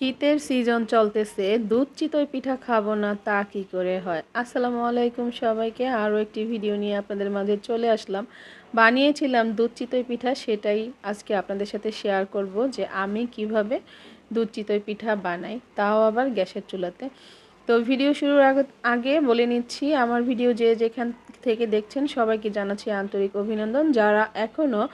শীতের সিজন চলতেছে, দুধ চিতই পিঠা খাব না, তা কি করে হয়? আসসালামু আলাইকুম সবাইকে, আরও একটি ভিডিও নিয়ে আপনাদের মাঝে চলে আসলাম। বানিয়েছিলাম দুধ চিতই পিঠা, সেটাই আজকে আপনাদের সাথে শেয়ার করব যে আমি কীভাবে দুধ চিতই পিঠা বানাই, তাও আবার গ্যাসের চুলাতে। তো ভিডিও শুরুর আগে বলে নিচ্ছি, আমার ভিডিও যে যেখান থেকে দেখছেন সবাইকে জানাচ্ছি আন্তরিক অভিনন্দন। যারা এখনও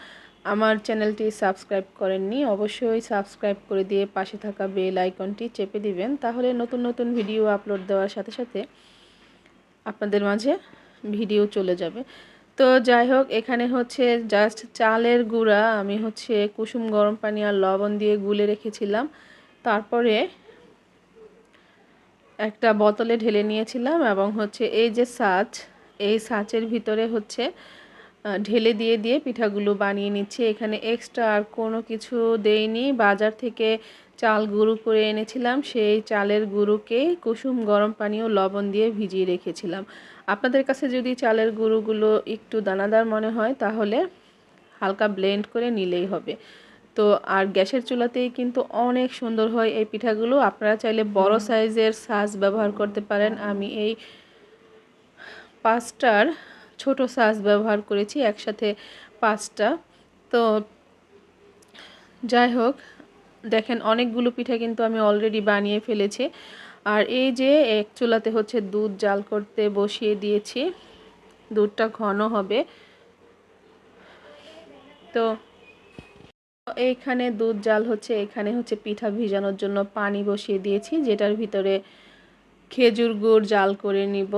আমার চ্যানেলটি সাবস্ক্রাইব করেননি, অবশ্যই সাবস্ক্রাইব করে দিয়ে পাশে থাকা বেল আইকনটি চেপে দিবেন, তাহলে নতুন নতুন ভিডিও আপলোড দেওয়ার সাথে সাথে আপনাদের মাঝে ভিডিও চলে যাবে। তো যাই হোক, এখানে হচ্ছে জাস্ট চালের গুঁড়া, আমি হচ্ছে কুসুম গরম পানি আর লবণ দিয়ে গুলে রেখেছিলাম। তারপরে একটা বোতলে ঢেলে নিয়েছিলাম এবং হচ্ছে এই যে সাচ এই সাচের ভিতরে হচ্ছে ঢেলে দিয়ে দিয়ে পিঠাগুলো বানিয়ে নিচ্ছি। এখানে এক্সট্রা আর কোনো কিছু দেইনি। বাজার থেকে চাল গুঁড়ো করে এনেছিলাম। সেই চালের গুঁড়োকে কুসুম গরম পানি ও লবণ দিয়ে ভিজিয়ে রেখেছিলাম। আপনাদের কাছে যদি চালের গুঁড়োগুলো একটু দানাদার মনে হয় তাহলে হালকা ব্লেন্ড করে নিলেই হবে। তো আর গ্যাসের চুলাতেই কিন্তু অনেক সুন্দর হয় এই পিঠাগুলো। আপনারা চাইলে বড় সাইজের সাজ ব্যবহার করতে পারেন। আমি এই পাঁচটার ছোট সাজ ব্যবহার করেছি একসাথে পাঁচটা। তো যাই হোক, দেখেন অনেকগুলো পিঠা কিন্তু আমি অলরেডি বানিয়ে ফেলেছি। আর এই যে এক চুলাতে হচ্ছে দুধ জাল করতে বসিয়ে দিয়েছি, দুধটা ঘন হবে। তো এইখানে দুধ জাল হচ্ছে, এখানে হচ্ছে পিঠা ভিজানোর জন্য পানি বসিয়ে দিয়েছি, যেটার ভিতরে খেজুর গুড় জাল করে নিব।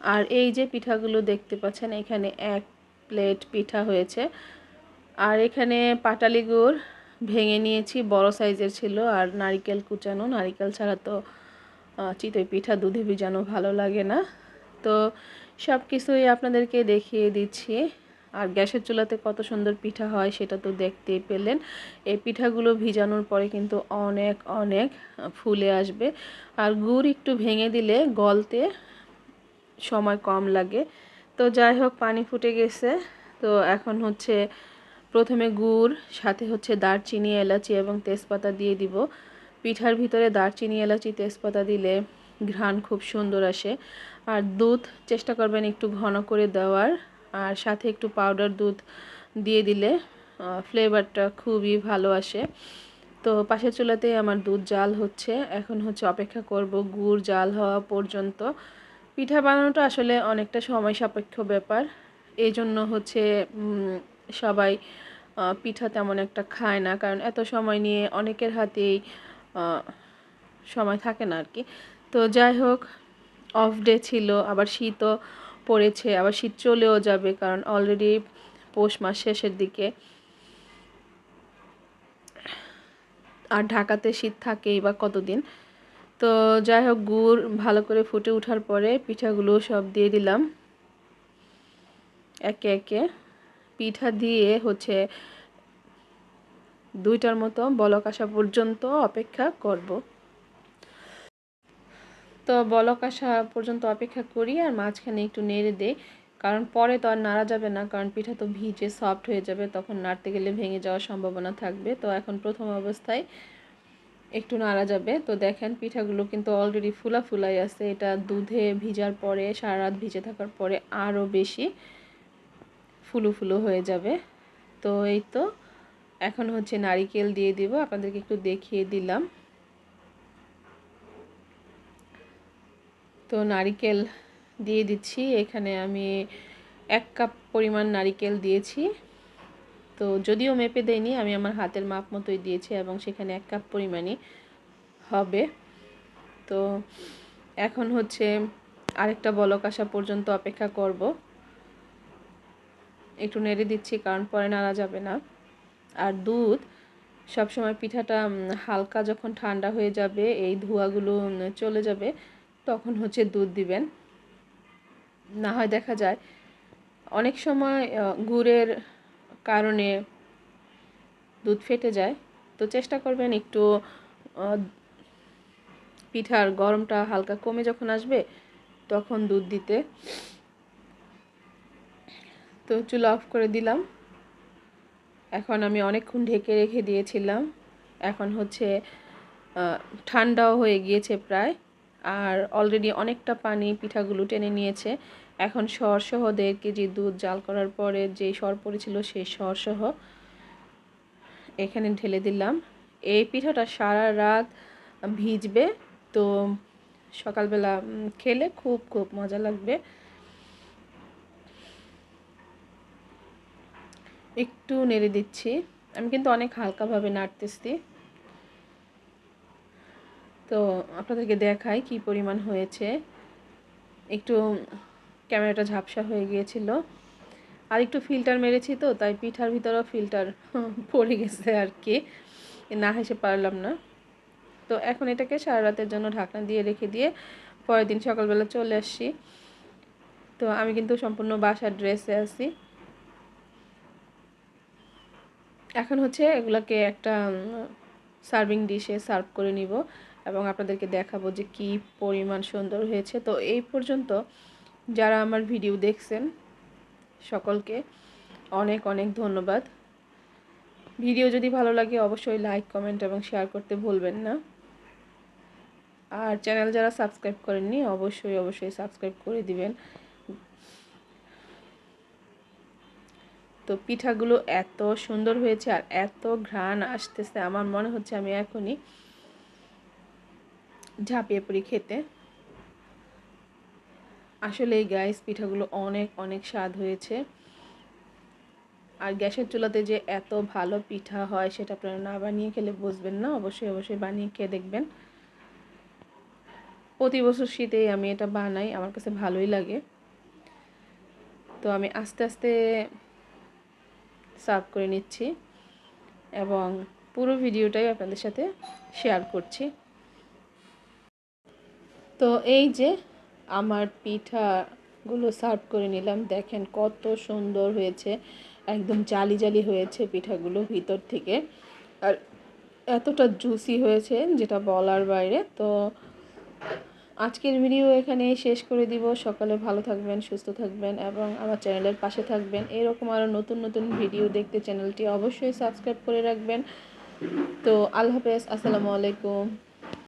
আর এই যে পিঠাগুলো দেখতে পাচ্ছেন, এখানে এক প্লেট পিঠা হয়েছে। আর এখানে পাটালি গুড় ভেঙে নিয়েছি, বড় সাইজের ছিল, আর নারিকেল কুচানো। নারিকেল ছাড়া তো চিতই পিঠা, দুধে ভিজানো ভালো লাগে না। তো সব কিছুই আপনাদেরকে দেখিয়ে দিচ্ছি। আর গ্যাসের চুলাতে কত সুন্দর পিঠা হয়, সেটা তো দেখতেই পেলেন। এই পিঠাগুলো ভিজানোর পরে কিন্তু অনেক অনেক ফুলে আসবে। আর গুড় একটু ভেঙে দিলে গলতে সময় কম লাগে। তো যাই হোক, পানি ফুটে গেছে। তো এখন হচ্ছে প্রথমে গুড়, সাথে হচ্ছে দারচিনি, এলাচি এবং তেজপাতা দিয়ে দিব। পিঠার ভিতরে দারচিনি, এলাচি, তেজপাতা দিলে ঘ্রাণ খুব সুন্দর আসে। আর দুধ, চেষ্টা করবেন একটু ঘন করে দেওয়ার। আর সাথে একটু পাউডার দুধ দিয়ে দিলে ফ্লেভারটা খুবই ভালো আসে। তো পাশের চুলাতেই আমার দুধ জাল হচ্ছে। এখন হচ্ছে অপেক্ষা করব গুড় জাল হওয়া পর্যন্ত। পিঠা বানানোটা আসলে অনেকটা সময় সাপেক্ষ ব্যাপার। এই জন্য হচ্ছে সবাই পিঠা তেমন একটা খায় না। কারণ এত সময় নিয়ে অনেকের হাতেই সময় থাকে না আর কি তো যাই হোক অফ ডে ছিল, আবার শীতও পড়েছে, আবার শীত চলেও যাবে, কারণ অলরেডি পৌষ মাস শেষের দিকে। আর ঢাকাতে শীত থাকেই বা কতদিন? তো যাই হোক, গুড় ভালো করে ফুটে ওঠার পরে পিঠাগুলো সব দিয়ে দিলাম। একে একে পিঠা দিয়ে হচ্ছে দুইটার মতো বলক আসা পর্যন্ত অপেক্ষা করব। তো বলক আসা পর্যন্ত অপেক্ষা করি আর মাঝখানে একটু নেড়ে দেই, কারণ পরে তো আর নাড়া যাবে না, কারণ পিঠা তো ভিজে সফট হয়ে যাবে, তখন নাড়তে গেলে ভেঙে যাওয়ার সম্ভাবনা থাকবে। তো এখন প্রথম অবস্থায় একটু নাড়া যাবে। তো দেখেন পিঠাগুলো কিন্তু অলরেডি ফুলা ফুলাই আছে। এটা দুধে ভিজার পরে সারা রাত ভিজে থাকার পরে আরও বেশি ফুলু ফুলু হয়ে যাবে। তো এই তো, এখন হচ্ছে নারিকেল দিয়ে দিব। আপনাদেরকে একটু দেখিয়ে দিলাম। তো নারিকেল দিয়ে দিচ্ছি। এখানে আমি এক কাপ পরিমাণ নারিকেল দিয়েছি। তো যদিও মেপে দেয়নি আমি আমার হাতের মাপ মতোই দিয়েছি এবং সেখানে এক কাপ পরিমাণই হবে। তো এখন হচ্ছে আরেকটা বলক আসা পর্যন্ত অপেক্ষা করব। একটু নেড়ে দিচ্ছি কারণ পরে নাড়া যাবে না। আর দুধ, সবসময় পিঠাটা হালকা যখন ঠান্ডা হয়ে যাবে, এই ধোঁয়াগুলো চলে যাবে, তখন হচ্ছে দুধ দিবেন। না হয় দেখা যায়, অনেক সময় গুড়ের কারণে দুধ ফেটে যায়। তো চেষ্টা করবেন একটু পিঠার গরমটা হালকা কমে যখন আসবে, তখন দুধ দিতে। তো চুলা অফ করে দিলাম। এখন আমি অনেকক্ষণ ঢেকে রেখে দিয়েছিলাম। এখন হচ্ছে ঠান্ডাও হয়ে গিয়েছে প্রায়। আর অলরেডি অনেকটা পানি পিঠাগুলো টেনে নিয়েছে। এখন সরসহ দেড় কেজি দুধ জাল করার পরে যে সর পড়েছিল সেই সরসহ এখানে ঢেলে দিলাম। এই পিঠাটা সারা রাত ভিজবে, তো সকালবেলা খেলে খুব খুব মজা লাগবে। একটু নেড়ে দিচ্ছি। আমি কিন্তু অনেক হালকাভাবে নাড়তেছি। তো আপনাদেরকে দেখাই কি পরিমাণ হয়েছে। একটু ক্যামেরাটা ঝাপসা হয়ে গিয়েছিল। আর একটু ফিল্টার মেরেছি তো, তাই পিঠার ভিতরেও ফিল্টার পড়ে গেছে আর কি। না হেসে পারলাম না। তো এখন এটাকে সারা রাতের জন্য ঢাকনা দিয়ে রেখে দিয়ে পরের দিন সকালবেলা চলে আসছি। তো আমি কিন্তু সম্পূর্ণ বাসার ড্রেসে আছি। এখন হচ্ছে এগুলোকে একটা সার্ভিং ডিশে সার্ভ করে নিব এবং আপনাদেরকে দেখাবো যে কি পরিমাণ সুন্দর হয়েছে। তো এই পর্যন্ত যারা আমার ভিডিও দেখছেন, সকলকে অনেক অনেক ধন্যবাদ। ভিডিও যদি ভালো লাগে, অবশ্যই লাইক কমেন্ট এবং শেয়ার করতে ভুলবেন না। আর চ্যানেল যারা সাবস্ক্রাইব করেননি, অবশ্যই অবশ্যই সাবস্ক্রাইব করে দিবেন। তো পিঠাগুলো এত সুন্দর হয়েছে আর এত ঘ্রাণ আসতেছে, আমার মনে হচ্ছে আমি এখনই ঝাঁপিয়ে পড়ি খেতে। আসলে এই গাইস পিঠাগুলো অনেক অনেক স্বাদ হয়েছে। আর গ্যাসের চুলাতে যে এত ভালো পিঠা হয় সেটা আপনারা না বানিয়ে খেলে বুঝবেন না, অবশ্যই অবশ্যই বানিয়ে খেয়ে দেখবেন। প্রতি বছর শীতেই আমি এটা বানাই, আমার কাছে ভালোই লাগে। তো আমি আস্তে আস্তে সার্ভ করে নিচ্ছি এবং পুরো ভিডিওটাই আপনাদের সাথে শেয়ার করছি। তো এই যে আমার পিঠাগুলো সার্ভ করে নিলাম। দেখেন কত সুন্দর হয়েছে, একদম জালি জালি হয়েছে পিঠাগুলো ভিতর থেকে। আর এতটা জুসি হয়েছে যেটা বলার বাইরে। তো আজকের ভিডিও এখানে শেষ করে দিব। সকালে ভালো থাকবেন, সুস্থ থাকবেন এবং আমার চ্যানেলের পাশে থাকবেন। এরকম আরও নতুন নতুন ভিডিও দেখতে চ্যানেলটি অবশ্যই সাবস্ক্রাইব করে রাখবেন। তো আল্লাহ হাফেজ, আসসালামু আলাইকুম।